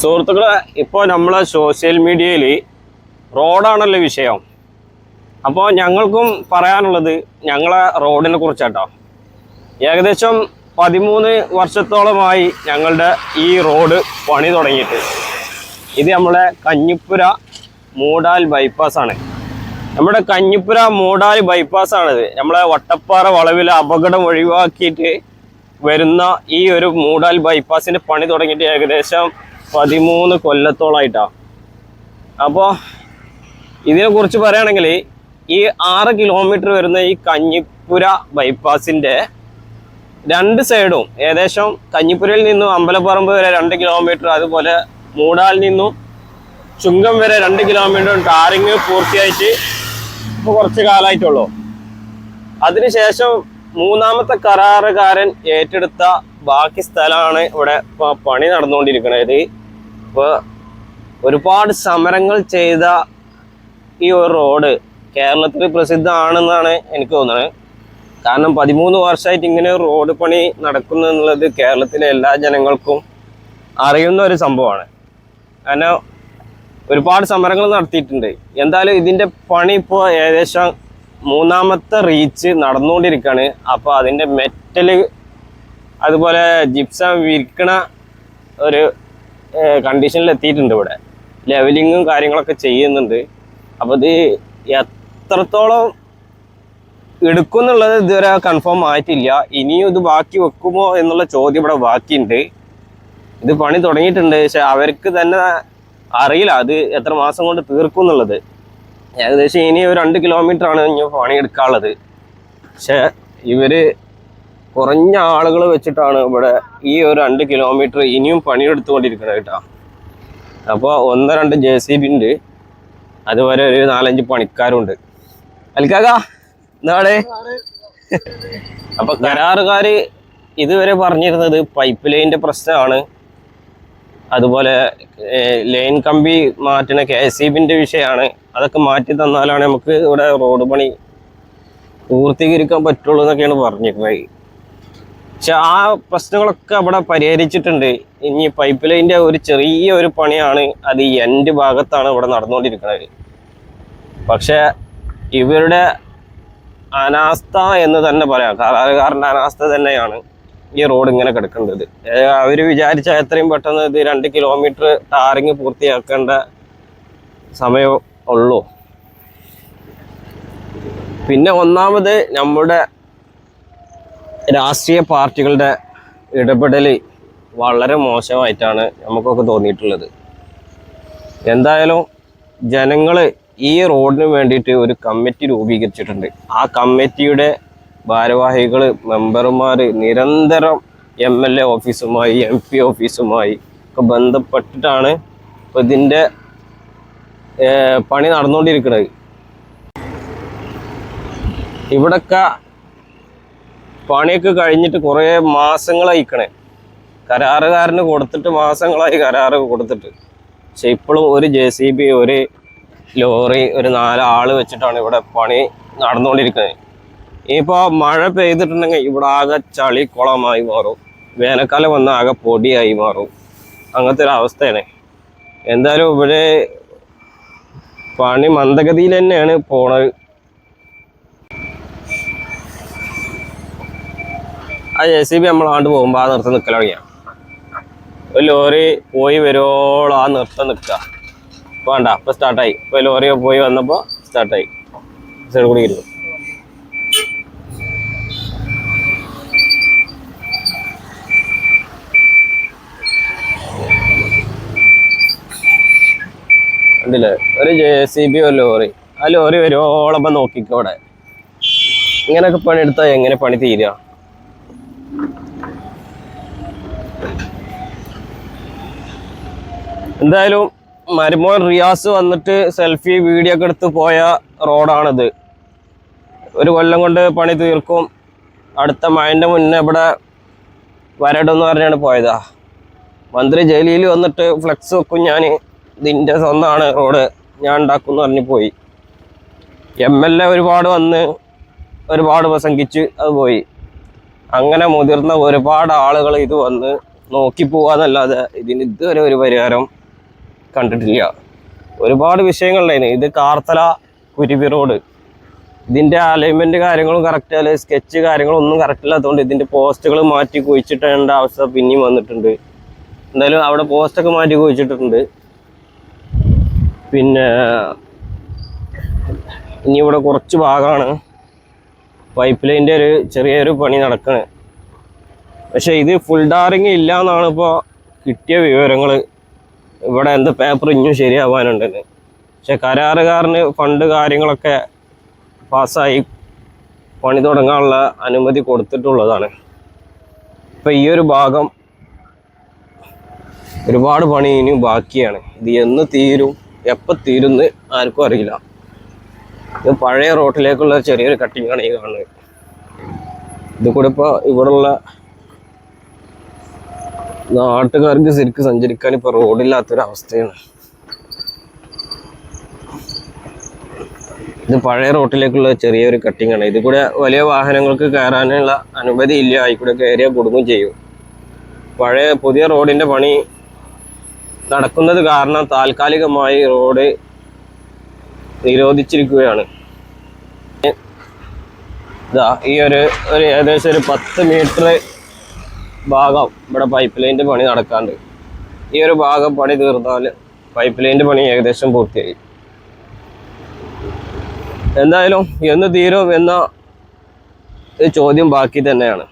സുഹൃത്തുക്കളെ ഇപ്പോൾ നമ്മൾ സോഷ്യൽ മീഡിയയിൽ റോഡാണല്ലോ വിഷയം. അപ്പോൾ ഞങ്ങൾക്കും പറയാനുള്ളത് ഞങ്ങളെ റോഡിനെ കുറിച്ചാട്ടോ. ഏകദേശം പതിമൂന്ന് വർഷത്തോളമായി ഞങ്ങളുടെ ഈ റോഡ് പണി തുടങ്ങിയിട്ട്. ഇത് നമ്മളെ കഞ്ഞിപ്പുര മൂടാൽ ബൈപ്പാസാണ് നമ്മുടെ കഞ്ഞിപ്പുര മൂടാൽ ബൈപ്പാസാണിത് നമ്മളെ വട്ടപ്പാറ വളവിൽ അപകടം ഒഴിവാക്കിയിട്ട് വരുന്ന ഈ ഒരു മൂടാൽ ബൈപ്പാസിന്റെ പണി തുടങ്ങിയിട്ട് ഏകദേശം പതിമൂന്ന് കൊല്ലത്തോളായിട്ടാണ് അപ്പോൾ ഇതിനെക്കുറിച്ച് പറയുകയാണെങ്കിൽ ഈ ആറ് കിലോമീറ്റർ വരുന്ന ഈ കഞ്ഞിപ്പുര ബൈപ്പാസിന്റെ രണ്ട് സൈഡും ഏകദേശം കഞ്ഞിപ്പുരയിൽ നിന്നും അമ്പലപ്പറമ്പ് വരെ രണ്ട് കിലോമീറ്റർ അതുപോലെ മൂടാൽ നിന്നും ചുങ്കം വരെ രണ്ട് കിലോമീറ്റർ ടാറിങ് പൂർത്തിയായിട്ട് ഇപ്പോൾ കുറച്ച് കാലമായിട്ടുള്ളൂ അതിനുശേഷം മൂന്നാമത്തെ കരാറുകാരൻ ഏറ്റെടുത്ത ബാക്കി സ്ഥലമാണ് ഇവിടെ പണി നടന്നുകൊണ്ടിരിക്കുന്നത്. ഇപ്പോൾ ഒരുപാട് സമരങ്ങൾ ചെയ്ത ഈ ഒരു റോഡ് കേരളത്തിൽ പ്രസിദ്ധമാണെന്നാണ് എനിക്ക് തോന്നുന്നത് കാരണം പതിമൂന്ന് വർഷമായിട്ട് ഇങ്ങനെ റോഡ് പണി നടക്കുന്നു എന്നുള്ളത് കേരളത്തിലെ എല്ലാ ജനങ്ങൾക്കും അറിയുന്ന ഒരു സംഭവമാണ്. കാരണം ഒരുപാട് സമരങ്ങൾ നടത്തിയിട്ടുണ്ട്. എന്തായാലും ഇതിന്റെ പണി ഇപ്പോൾ ഏകദേശം മൂന്നാമത്തെ റീച്ച് നടന്നുകൊണ്ടിരിക്കുകയാണ്. അപ്പോൾ അതിന്റെ മെറ്റൽ അതുപോലെ ജിപ്സം വിരിക്കണ ഒരു കണ്ടീഷനിൽ എത്തിയിട്ടുണ്ട് ഇവിടെ. ലെവലിങ്ങും കാര്യങ്ങളൊക്കെ ചെയ്യുന്നുണ്ട്. അപ്പോൾ ഇത് എത്രത്തോളം എടുക്കും എന്നുള്ളത് ഇതുവരെ കൺഫേം ആയിട്ടില്ല. ഇനിയും ഇത് ബാക്കി വെക്കുമോ എന്നുള്ള ചോദ്യം ഇവിടെ ബാക്കിയുണ്ട്. ഇത് പണി തുടങ്ങിയിട്ടുണ്ട്. പക്ഷെ അവർക്ക് തന്നെ അറിയില്ല അത് എത്ര മാസം കൊണ്ട് തീർക്കും എന്നുള്ളത്. ഏകദേശം ഇനി ഒരു രണ്ട് കിലോമീറ്റർ ആണ് ഇനി പണി എടുക്കാനുള്ളത് പക്ഷെ ഇവർ കുറഞ്ഞ ആളുകൾ വെച്ചിട്ടാണ് ഇവിടെ ഈ ഒരു രണ്ട് കിലോമീറ്റർ ഇനിയും പണിയെടുത്തുകൊണ്ടിരിക്കുന്നത് കേട്ടോ. അപ്പോൾ ഒന്ന് രണ്ട് ജെ സി ബി ഉണ്ട്. അതുപോലെ ഒരു നാലഞ്ച് പണിക്കാരുണ്ട്. അൽക്കാക്കാ എന്നാടെ അപ്പൊ കരാറുകാര് ഇതുവരെ പറഞ്ഞിരുന്നത് പൈപ്പ് ലൈനിന്റെ പ്രശ്നമാണ്. അതുപോലെ ലൈൻ കമ്പി മാറ്റണ കെ എസ് ഇ വിഷയമാണ്. അതൊക്കെ മാറ്റി തന്നാലാണ് നമുക്ക് ഇവിടെ റോഡ് പണി പൂർത്തീകരിക്കാൻ പറ്റുള്ളൂ എന്നൊക്കെയാണ് പറഞ്ഞിരുന്നത്. പക്ഷെ ആ പ്രശ്നങ്ങളൊക്കെ അവിടെ പരിഹരിച്ചിട്ടുണ്ട്. ഇനി പൈപ്പ് ലൈന്റെ ഒരു ചെറിയ ഒരു പണിയാണ് അത് ഈ എന്റെ ഭാഗത്താണ് ഇവിടെ നടന്നുകൊണ്ടിരിക്കുന്നത്. പക്ഷെ ഇവരുടെ അനാസ്ഥ എന്ന് തന്നെ പറയാം. കലാകാരന്റെ അനാസ്ഥ തന്നെയാണ് ഈ റോഡ് ഇങ്ങനെ കിടക്കേണ്ടത് അവർ വിചാരിച്ച എത്രയും പെട്ടെന്ന് ഇത് രണ്ട് കിലോമീറ്റർ ടാറിങ് പൂർത്തിയാക്കേണ്ട സമയം ഉള്ളൂ. പിന്നെ ഒന്നാമത് നമ്മുടെ രാഷ്ട്രീയ പാർട്ടികളുടെ ഇടപെടൽ വളരെ മോശമായിട്ടാണ് നമുക്കൊക്കെ തോന്നിയിട്ടുള്ളത്. എന്തായാലും ജനങ്ങൾ ഈ റോഡിന് വേണ്ടിയിട്ട് ഒരു കമ്മിറ്റി രൂപീകരിച്ചിട്ടുണ്ട്. ആ കമ്മിറ്റിയുടെ ഭാരവാഹികൾ മെമ്പർമാർ നിരന്തരം എം എൽ എ ഓഫീസുമായി എം പി ഓഫീസുമായി ഒക്കെ ബന്ധപ്പെട്ടിട്ടാണ് ഇപ്പോൾ ഇതിന്റെ പണി നടന്നുകൊണ്ടിരിക്കുന്നത് ഇവിടൊക്കെ പണിയൊക്കെ കഴിഞ്ഞിട്ട് കുറേ മാസങ്ങളായിക്കണേ കരാറുകാരന് കൊടുത്തിട്ട് മാസങ്ങളായി കരാറ് കൊടുത്തിട്ട്. പക്ഷെ ഇപ്പോഴും ഒരു ജെ സി ബി ഒരു ലോറി ഒരു നാലാൾ വെച്ചിട്ടാണ് ഇവിടെ പണി നടന്നുകൊണ്ടിരിക്കുന്നത് ഇനിയിപ്പോൾ മഴ പെയ്തിട്ടുണ്ടെങ്കിൽ ഇവിടെ ആകെ ചളി കുളമായി മാറും. വേനൽക്കാലം വന്നാൽ ആകെ പൊടിയായി മാറും. അങ്ങനത്തെ ഒരു അവസ്ഥയാണ്. എന്തായാലും ഇവിടെ പണി മന്ദഗതിയിൽ തന്നെയാണ് പോണത്. ആ ജെ സി ബി നമ്മൾ ആണ്ട് പോകുമ്പോൾ ആ നിർത്തം നിൽക്കൽ തുടങ്ങിയ. ഒരു ലോറി പോയി വരുവോളം ആ നിർത്തം നിൽക്കുക വേണ്ട ഇപ്പൊ സ്റ്റാർട്ടായി ഇപ്പോൾ ലോറി പോയി വന്നപ്പോൾ സ്റ്റാർട്ടായി സൈഡ് കൂടി കണ്ടില്ലേ? ഒരു ജെ സി ബി ഒരു ലോറി. ആ ലോറി വരുവോളം നോക്കിക്കോടെ ഇങ്ങനെയൊക്കെ പണിയെടുത്താൽ എങ്ങനെ പണി തീരുക എന്തായാലും മരുമോൻ റിയാസ് വന്നിട്ട് സെൽഫി വീഡിയോ ഒക്കെ എടുത്ത് പോയ റോഡാണിത്. ഒരു കൊല്ലം കൊണ്ട് പണി തീർക്കും. അടുത്ത മഴന്റെ മുന്നേ ഇവിടെ വരടെന്ന് പറഞ്ഞാണ് പോയതാ. മന്ത്രി ജയിലിൽ വന്നിട്ട് ഫ്ലെക്സ് വെക്കും ഞാൻ ഇതിന്റെ സ്വന്തമാണ് റോഡ്. ഞാൻ ഉണ്ടാക്കും എന്ന് പറഞ്ഞ് പോയി. എം എൽ എ ഒരുപാട് വന്ന് ഒരുപാട് പ്രസംഗിച്ച് അത് പോയി. അങ്ങനെ മുതിർന്ന ഒരുപാട് ആളുകൾ ഇത് വന്ന് നോക്കി പോവാന്നല്ലാതെ ഇതിന് ഇതുവരെ ഒരു പരിഹാരം കണ്ടിട്ടില്ല. ഒരുപാട് വിഷയങ്ങളുണ്ടായിരുന്നു ഇത് കാർത്തല കുരുവി റോഡ്. ഇതിന്റെ അലൈൻമെന്റ് കാര്യങ്ങളും കറക്റ്റ് അല്ലെ? സ്കെച്ച് കാര്യങ്ങളും ഒന്നും കറക്റ്റ് ഇല്ലാത്തതുകൊണ്ട് ഇതിന്റെ പോസ്റ്റുകൾ മാറ്റി കുഴിച്ചിട്ടേണ്ട അവസ്ഥ പിന്നെയും വന്നിട്ടുണ്ട്. എന്തായാലും അവിടെ പോസ്റ്റൊക്കെ മാറ്റി കുഴിച്ചിട്ടിട്ടുണ്ട്. പിന്നെ ഇനി ഇവിടെ കുറച്ച് ഭാഗമാണ് പൈപ്പ് ലൈന്റെ ഒരു ചെറിയൊരു പണി നടക്കുന്നത് പക്ഷേ ഇത് ഫുൾ ഡാറിങ് ഇല്ല എന്നാണ് ഇപ്പോൾ കിട്ടിയ വിവരങ്ങൾ ഇവിടെ എന്ത് പേപ്പർ ഇനിയും ശരിയാവാനുണ്ടെന്ന് പക്ഷെ കരാറുകാരന് ഫണ്ട് കാര്യങ്ങളൊക്കെ പാസ്സായി പണി തുടങ്ങാനുള്ള അനുമതി കൊടുത്തിട്ടുള്ളതാണ്. ഇപ്പം ഈ ഒരു ഭാഗം ഒരുപാട് പണി ഇനിയും ബാക്കിയാണ്. ഇത് എന്ന് തീരും എപ്പോൾ തീരുന്ന് ആർക്കും അറിയില്ല. ഇത് പഴയ റോട്ടിലേക്കുള്ള ചെറിയൊരു കട്ടിങ്ങാണ് ഈ കാണുന്നത്. ഇത് കൂടെ ഇപ്പോൾ ഇവിടെയുള്ള നാട്ടുകാർക്ക് ശരിക്കും സഞ്ചരിക്കാൻ ഇപ്പോൾ റോഡില്ലാത്തൊരവസ്ഥയാണ്. ഇത് പഴയ റോട്ടിലേക്കുള്ള ചെറിയൊരു കട്ടിംഗ് ആണ് ഇത് കൂടെ വലിയ വാഹനങ്ങൾക്ക് കയറാനുള്ള അനുമതി ഇല്ല. ആയിക്കൂടെ കയറിയാൽ കുടുങ്ങും ചെയ്യും. പഴയ പുതിയ റോഡിന്റെ പണി നടക്കുന്നത് കാരണം താൽക്കാലികമായി റോഡ് നിരോധിച്ചിരിക്കുകയാണ്. ഈ ഒരു ഒരു ഏകദേശം ഒരു പത്ത് മീറ്റർ ഭാഗം ഇവിടെ പൈപ്പ് ലൈന്റെ പണി നടക്കാണ്ട്. ഈ ഒരു ഭാഗം പണി തീർന്നാൽ പൈപ്പ് ലൈന്റെ പണി ഏകദേശം പൂർത്തിയായി. എന്തായാലും എന്ന് തീരും എന്ന ചോദ്യം ബാക്കി തന്നെയാണ്.